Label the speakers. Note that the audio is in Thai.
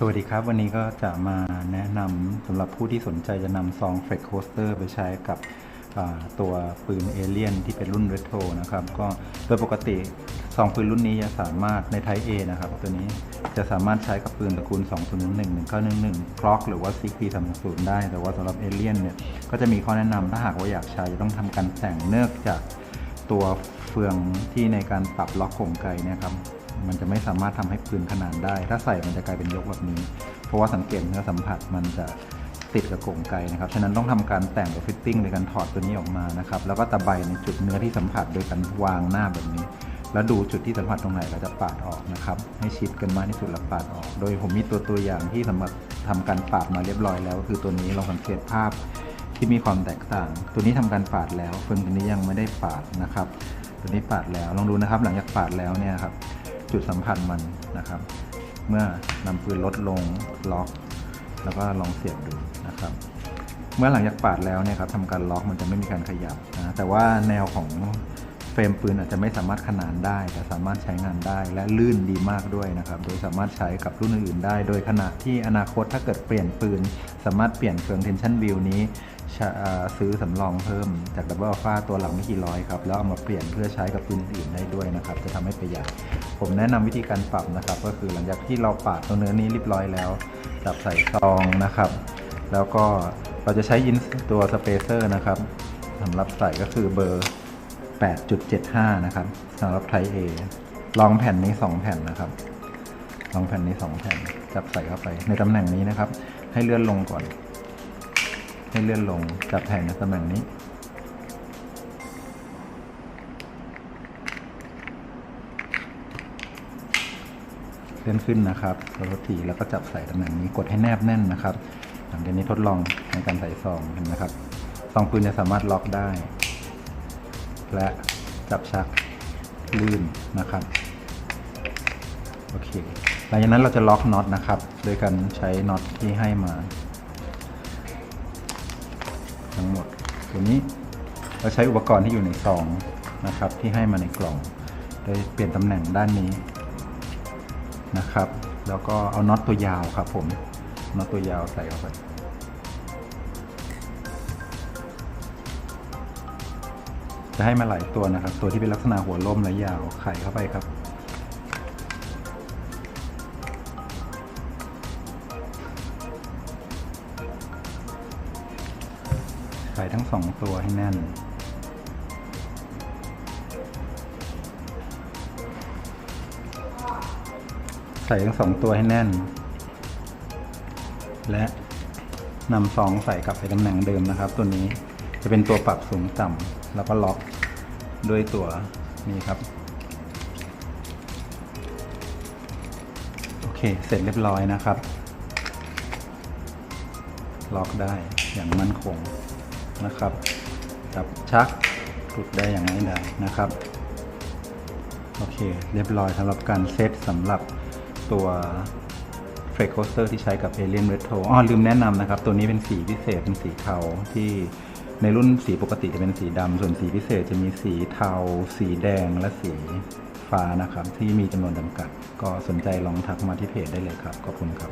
Speaker 1: สวัสดีครับ วันนี้ก็จะมาแนะนำสำหรับผู้ที่สนใจจะนำซองเฟร c โคสเตอร์ไปใช้กับตัวปืนเอเลียนที่เป็นรุ่นเรโทรนะครับ ก็โดยปกติซองปืนรุ่นนี้จะสามารถในไท A นะครับ ตัวนี้จะสามารถใช้กับปืนตระกูล 2011 1911คล็อกหรือว่า CP 360ได้ แต่ว่าสำหรับเอเลียนเนี่ยก็จะมีข้อแนะนำถ้าหากว่าอยากใช้จะต้องทำการแต่งเนื่องจากตัวเฟืองที่ในการปรับล็อกโครงไกนี่ยครับ มันจะไม่สามารถทำให้ปืนขนานได้ ถ้าใส่มันจะกลายเป็นยกแบบนี้ เพราะว่าสังเกตเนื้อสัมผัสมันจะติดกับกรงไกนะครับ ฉะนั้นต้องทำการแต่งกับฟิตติ้งโดยการถอดตัวนี้ออกมานะครับ แล้วก็ตะไบในจุดเนื้อที่สัมผัสโดยการวางหน้าแบบนี้ แล้วดูจุดที่สัมผัสตรงไหนเราจะปาดออกนะครับ ให้ชิดกันมากที่สุดแล้วปาดออก โดยผมมีตัวตัวอย่างที่สำหรับทำการปาดมาเรียบร้อยแล้วก็คือตัวนี้เราสังเกตภาพที่มีความแตกต่าง ตัวนี้ทำการปาดแล้วเฟืองตัวนี้ยังไม่ได้ปาดนะครับ ตัวนี้ปาดแล้ว ลองดูนะครับ หลังจากปาดแล้วเนี่ยครับ จุดสัมผัสมันนะครับ เมื่อนำปืนลดลงล็อก แล้วก็ลองเสียบดูนะครับ เมื่อหลังจากปาดแล้วเนี่ยครับทำการล็อกมันจะไม่มีการขยับนะแต่ว่าแนวของเฟรมปืนอาจจะไม่สามารถขนานได้ แต่สามารถใช้งานได้และลื่นดีมากด้วยนะครับ โดยสามารถใช้กับรุ่นอื่นๆได้ โดยขณะที่อนาคตถ้าเกิดเปลี่ยนปืน สามารถเปลี่ยนเฟือง tension wheel นี้ ซื้อสำรองเพิ่มจาก double alpha ตัวหลังไม่กี่ร้อยครับ แล้วเอามาเปลี่ยนเพื่อใช้กับปืนอื่นได้ด้วยนะครับ จะทำให้ประหยัด ผมแนะนำวิธีการปรับนะครับ ก็คือหลังจากที่เราปาดตัวเนื้อนี้เรียบร้อยแล้วจับใส่ซองนะครับ แล้วก็เราจะใช้ยินตัวสเปเซอร์นะครับสำหรับใส่ก็คือเบอร์ 8.75 นะครับสำหรับไทย A ลองแผ่นนี้ 2 แผ่นนะครับ ลองแผ่นนี้ 2 แผ่น จับใส่เข้าไปในตำแหน่งนี้นะครับ ให้เลื่อนลงก่อน ให้เลื่อนลงจับแผ่นในตำแหน่งนี้ เลื่อนขึ้นนะครับแล้วทีแล้วก็จับใส่ตำแหน่งนี้กดให้แนบแน่นนะครับ หลังจากนี้ทดลองในการใส่ซองเห็นไหมครับซองปืนจะสามารถล็อกได้ และจับชักลื่นนะครับโอเคหลังจากนั้นเราจะล็อกน็อตนะครับ โดยการใช้น็อตที่ให้มา ทั้งหมด ตัวนี้เราใช้อุปกรณ์ที่อยู่ในซองนะครับที่ให้มาในกล่อง โดยเปลี่ยนตำแหน่งด้านนี้นะครับ แล้วก็เอาน็อตตัวยาวครับผมน็อตตัวยาวใส่เข้าไปจะให้มาหลายตัวนะครับ ตัวที่เป็นลักษณะหัวล่มและยาวไขเข้าไปครับ ไขทั้งสองตัวให้แน่น ใส่ทั้งสองตัวให้แน่น และนำซองใส่กลับไปตำแหน่งเดิมนะครับ ตัวนี้จะเป็นตัวปรับสูงต่ำแล้วก็ล็อกด้วยตัวนี้ครับ โอเค เสร็จเรียบร้อยนะครับ ล็อกได้อย่างมั่นคง นะครับจับชักหลุดได้อย่างง่ายดายนะครับ โอเค เรียบร้อยสำหรับการเซตสำหรับตัวเฟร c โคสเตอร์ที่ใช้กับ Alien Retro อ๋อลืมแนะนำนะครับ ตัวนี้เป็นสีพิเศษเป็นสีเทาที่ในรุ่นสีปกติจะเป็นสีดำส่วนสีพิเศษจะมีสีเทา สีแดงและสีฟ้านะครับ ที่มีจำนวนจำกัด ก็สนใจลองทักมาที่เพจได้เลยครับ ขอบคุณครับ